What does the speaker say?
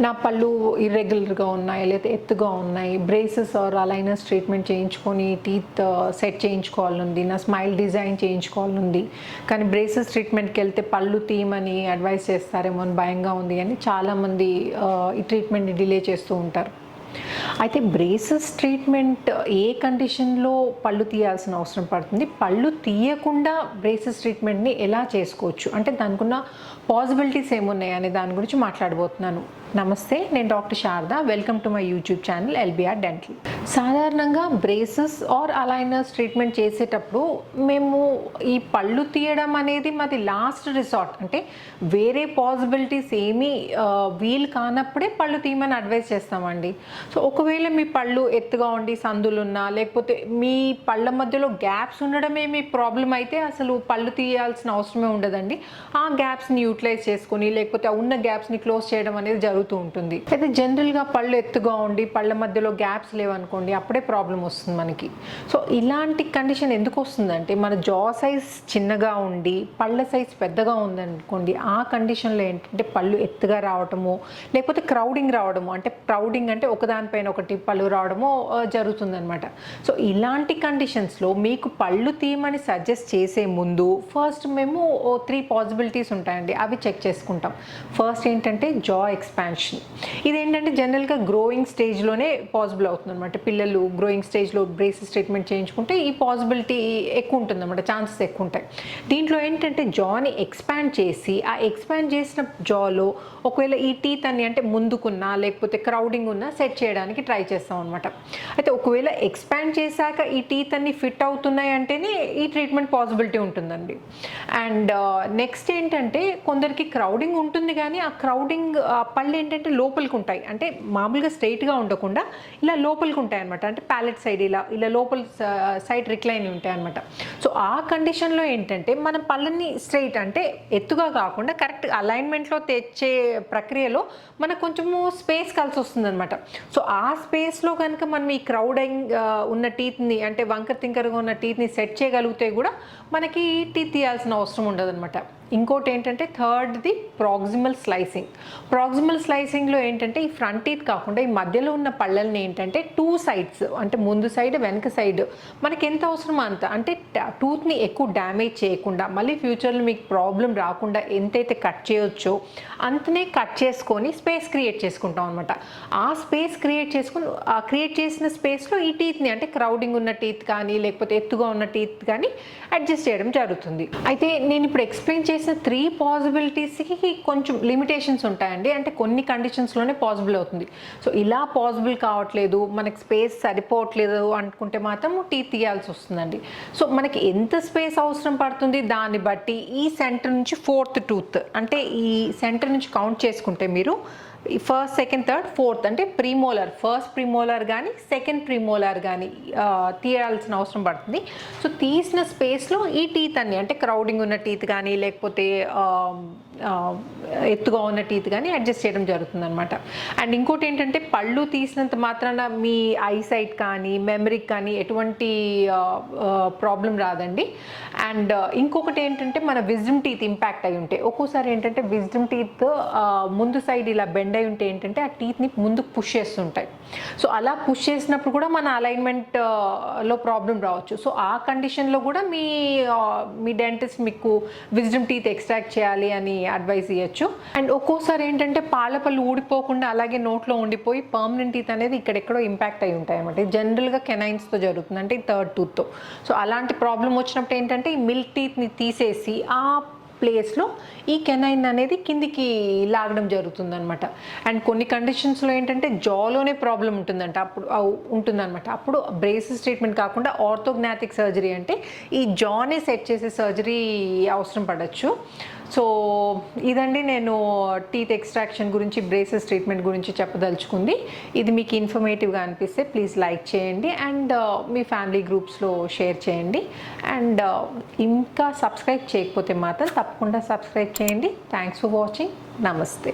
నా పళ్ళు ఇర్రెగ్యులర్గా ఉన్నాయి లేదా ఎత్తుగా ఉన్నాయి. బ్రేసెస్ ఆర్ అలైనర్స్ ట్రీట్మెంట్ చేయించుకొని టీత్ సెట్ uh, చేయించుకోవాలనుంది. నా స్మైల్ డిజైన్ చేయించుకోవాలనుంది. కానీ బ్రేసెస్ ట్రీట్మెంట్కి వెళ్తే పళ్ళు తీయమని అడ్వైస్ చేస్తారేమో అని భయంగా ఉంది అని చాలామంది uh, ఈ ట్రీట్మెంట్ని డిలే చేస్తూ ఉంటారు. అయితే బ్రేసెస్ ట్రీట్మెంట్ ఏ కండిషన్లో పళ్ళు తీయాల్సిన అవసరం పడుతుంది? పళ్ళు తీయకుండా బ్రేసెస్ ట్రీట్మెంట్ని ఎలా చేసుకోవచ్చు? అంటే దానికున్న పాసిబిలిటీస్ ఏమున్నాయి అనే దాని గురించి మాట్లాడబోతున్నాను. నమస్తే నేను doctor Sharada. Welcome to my YouTube channel LBR dental. సాధారణంగా బ్రేసెస్ ఆర్ అలైనర్స్ ట్రీట్మెంట్ చేసేటప్పుడు మేము ఈ పళ్ళు తీయడం అనేది మాది లాస్ట్ రిసార్ట్. అంటే వేరే పాసిబిలిటీస్ ఏమీ వీల్ వీలు కానప్పుడే పళ్ళు తీయమని అడ్వైస్ చేస్తామండి. సో ఒకవేళ మీ పళ్ళు ఎత్తుగా ఉండి సందులున్నా లేకపోతే మీ పళ్ళ మధ్యలో గ్యాప్స్ ఉండడమే మీ ప్రాబ్లం అయితే అసలు పళ్ళు తీయాల్సిన అవసరమే ఉండదండి. ఆ గ్యాప్స్ని యూటిలైజ్ చేసుకొని లేకపోతే ఉన్న గ్యాప్స్ని క్లోజ్ చేయడం అనేది జరుగుతూ ఉంటుంది. అయితే జనరల్గా పళ్ళు ఎత్తుగా ఉండి పళ్ళ మధ్యలో గ్యాప్స్ లేవనుకోండి అప్పుడే ప్రాబ్లం వస్తుంది మనకి. సో ఇలాంటి కండిషన్ ఎందుకు వస్తుందంటే మన జా సైజ్ చిన్నగా ఉండి పళ్ళ సైజ్ పెద్దగా ఉందనుకోండి ఆ కండిషన్లో ఏంటంటే పళ్ళు ఎత్తుగా రావటము లేకపోతే క్రౌడింగ్ రావడము అంటే క్రౌడింగ్ అంటే ఒకదానిపైన ఒకటి పళ్ళు రావడము జరుగుతుందన్నమాట. సో ఇలాంటి కండిషన్స్లో మీకు పళ్ళు తీయమని సజెస్ట్ చేసే ముందు ఫస్ట్ మేము త్రీ పాసిబిలిటీస్ ఉంటాయండి అవి చెక్ చేసుకుంటాం. ఫస్ట్ ఏంటంటే జా ఎక్స్పాన్షన్. ఇదేంటంటే జనరల్గా గ్రోయింగ్ స్టేజ్లోనే పాసిబుల్ అవుతుంది అనమాట పిల్లలు గ్రోయింగ్ స్టేజ్లో బ్రేసెస్ ట్రీట్మెంట్ చేయించుకుంటే ఈ పాసిబిలిటీ ఎక్కువ ఉంటుంది అనమాట ఛాన్సెస్ ఎక్కువ ఉంటాయి. దీంట్లో ఏంటంటే జాని ఎక్స్పాండ్ చేసి ఆ ఎక్స్పాండ్ చేసిన జాలో ఒకవేళ ఈ టీత్ అని అంటే ముందుకున్నా లేకపోతే క్రౌడింగ్ ఉన్నా సెట్ చేయడానికి ట్రై చేస్తాం అనమాట అయితే ఒకవేళ ఎక్స్పాండ్ చేశాక ఈ టీత్ అన్ని ఫిట్ అవుతున్నాయి అంటేనే ఈ ట్రీట్మెంట్ పాసిబిలిటీ ఉంటుందండి. అండ్ నెక్స్ట్ uh, ఏంటంటే కొందరికి క్రౌడింగ్ ఉంటుంది కానీ ఆ క్రౌడింగ్ పళ్ళు ఏంటంటే లోపలికి ఉంటాయి. అంటే మామూలుగా స్ట్రైట్గా ఉండకుండా ఇలా లోపలికి ఉంటాయి అనమాట అంటే ప్యాలెట్ సైడ్ ఇలా ఇలా లోపల uh, సైడ్ రిక్లైన్ ఉంటాయి అనమాట సో ఆ కండిషన్లో ఏంటంటే మన పళ్ళని స్ట్రైట్ అంటే ఎత్తుగా కాకుండా కరెక్ట్ అలైన్మెంట్లో తెచ్చే ప్రక్రియలో మనకు కొంచెము స్పేస్ కలిసి వస్తుంది అనమాట సో ఆ స్పేస్లో కనుక మనం ఈ క్రౌడింగ్ ఉన్న టీత్ని అంటే వంకర తింకరగా ఉన్న టీత్ని సెట్ చేయగలిగితే కూడా మనకి టీత్ తీయాల్సిన అవసరం ఉండదన్నమాట. ఇంకోటి ఏంటంటే థర్డ్ది ప్రాక్సిమల్ స్లైసింగ్. ప్రాక్సిమల్ స్లైసింగ్లో ఏంటంటే ఈ ఫ్రంట్ టీత్ కాకుండా ఈ మధ్యలో ఉన్న పళ్ళల్ని ఏంటంటే టూ సైడ్స్ అంటే ముందు సైడ్ వెనక సైడ్ మనకి ఎంత అవసరమో అంత. అంటే టూత్ని ఎక్కువ డ్యామేజ్ చేయకుండా మళ్ళీ ఫ్యూచర్లో మీకు ప్రాబ్లం రాకుండా ఎంతైతే కట్ చేయొచ్చో అంతనే కట్ చేసుకొని స్పేస్ క్రియేట్ చేసుకుంటాం అనమాట ఆ స్పేస్ క్రియేట్ చేసుకుని ఆ క్రియేట్ చేసిన స్పేస్లో ఈ టీత్ని అంటే క్రౌడింగ్ ఉన్న టీత్ కానీ లేకపోతే ఎత్తుగా ఉన్న టీత్ కానీ అడ్జస్ట్ చేయడం జరుగుతుంది. అయితే నేను ఇప్పుడు ఎక్స్ప్లెయిన్ చేసి చేసిన త్రీ పాసిబిలిటీస్కి కొంచెం లిమిటేషన్స్ ఉంటాయండి. అంటే కొన్ని కండిషన్స్లోనే పాసిబుల్ అవుతుంది. సో ఇలా పాసిబుల్ కావట్లేదు మనకి స్పేస్ సరిపోవట్లేదు అనుకుంటే మాత్రం టీ తీయాల్సి వస్తుందండి. సో మనకి ఎంత స్పేస్ అవసరం పడుతుంది? దాన్ని బట్టి ఈ సెంటర్ నుంచి ఫోర్త్ టూత్. అంటే ఈ సెంటర్ నుంచి కౌంట్ చేసుకుంటే మీరు ఈ ఫస్ట్ సెకండ్ థర్డ్ ఫోర్త్ అంటే ప్రీమోలర్ ఫస్ట్ ప్రీమోలర్ కానీ సెకండ్ ప్రీమోలర్ కానీ తీయాల్సిన అవసరం పడుతుంది. సో తీసిన స్పేస్లో ఈ టీత్ అన్ని అంటే క్రౌడింగ్ ఉన్న టీత్ కానీ లేకపోతే ఆ, ఆ, ఎత్తుగా ఉన్న టీత్ కానీ అడ్జస్ట్ చేయడం జరుగుతుంది అనమాట అండ్ ఇంకోటి ఏంటంటే పళ్ళు తీసినంత మాత్రాన మీ ఐసైట్ కానీ మెమరీకి కానీ ఎటువంటి ప్రాబ్లం రాదండి. అండ్ ఇంకొకటి ఏంటంటే మన విజ్డమ్ టీత్ ఇంపాక్ట్ అయి ఉంటే ఒక్కోసారి ఏంటంటే విజ్డమ్ టీత్ ముందు సైడ్ ఇలా బెండ్ అయి ఉంటే ఏంటంటే ఆ టీత్ని ముందుకు పుష్ చేస్తుంటాయి. సో అలా పుష్ చేసినప్పుడు కూడా మన అలైన్మెంట్లో ప్రాబ్లం రావచ్చు. సో ఆ కండిషన్లో కూడా మీ మీ డెంటిస్ట్ మీకు విజ్డమ్ టీత్ ఎక్స్ట్రాక్ట్ చేయాలి అని అడ్వైస్ ఇవ్వచ్చు అండ్ ఒక్కోసారి ఏంటంటే పాలపళ్ళు ఊడిపోకుండా అలాగే నోట్లో ఉండిపోయి పర్మనెంట్ టీత్ అనేది ఇక్కడెక్కడో ఇంపాక్ట్ అయి ఉంటాయి అనమాట జనరల్గా కెనైన్స్తో జరుగుతుంది. అంటే థర్డ్ టూత్తో సో అలాంటి ప్రాబ్లం వచ్చినప్పుడు ఏంటంటే ఈ మిల్క్ టీత్ని తీసేసి ఆ ప్లేస్లో ఈ కెనైన్ అనేది కిందికి లాగడం జరుగుతుంది అనమాట అండ్ కొన్ని కండిషన్స్లో ఏంటంటే జాలోనే ప్రాబ్లం ఉంటుందంట. అప్పుడు ఉంటుందన్నమాట. అప్పుడు బ్రేసెస్ ట్రీట్మెంట్ కాకుండా ఆర్థోగ్నాటిక్ సర్జరీ అంటే ఈ జానే సెట్ చేసే సర్జరీ అవసరం పడవచ్చు సో ఇదండి నేను టీత్ ఎక్స్ట్రాక్షన్ గురించి బ్రేసెస్ ట్రీట్మెంట్ గురించి చెప్పదలుచుకుంది. ఇది మీకు ఇన్ఫర్మేటివ్గా అనిపిస్తే ప్లీజ్ లైక్ చేయండి అండ్ uh, మీ ఫ్యామిలీ గ్రూప్స్లో షేర్ చేయండి. అండ్ uh, ఇంకా సబ్స్క్రైబ్ చేయకపోతే మాత్రం తప్పకుండా సబ్స్క్రైబ్ చేయండి. థ్యాంక్స్ ఫర్ వాచింగ్ నమస్తే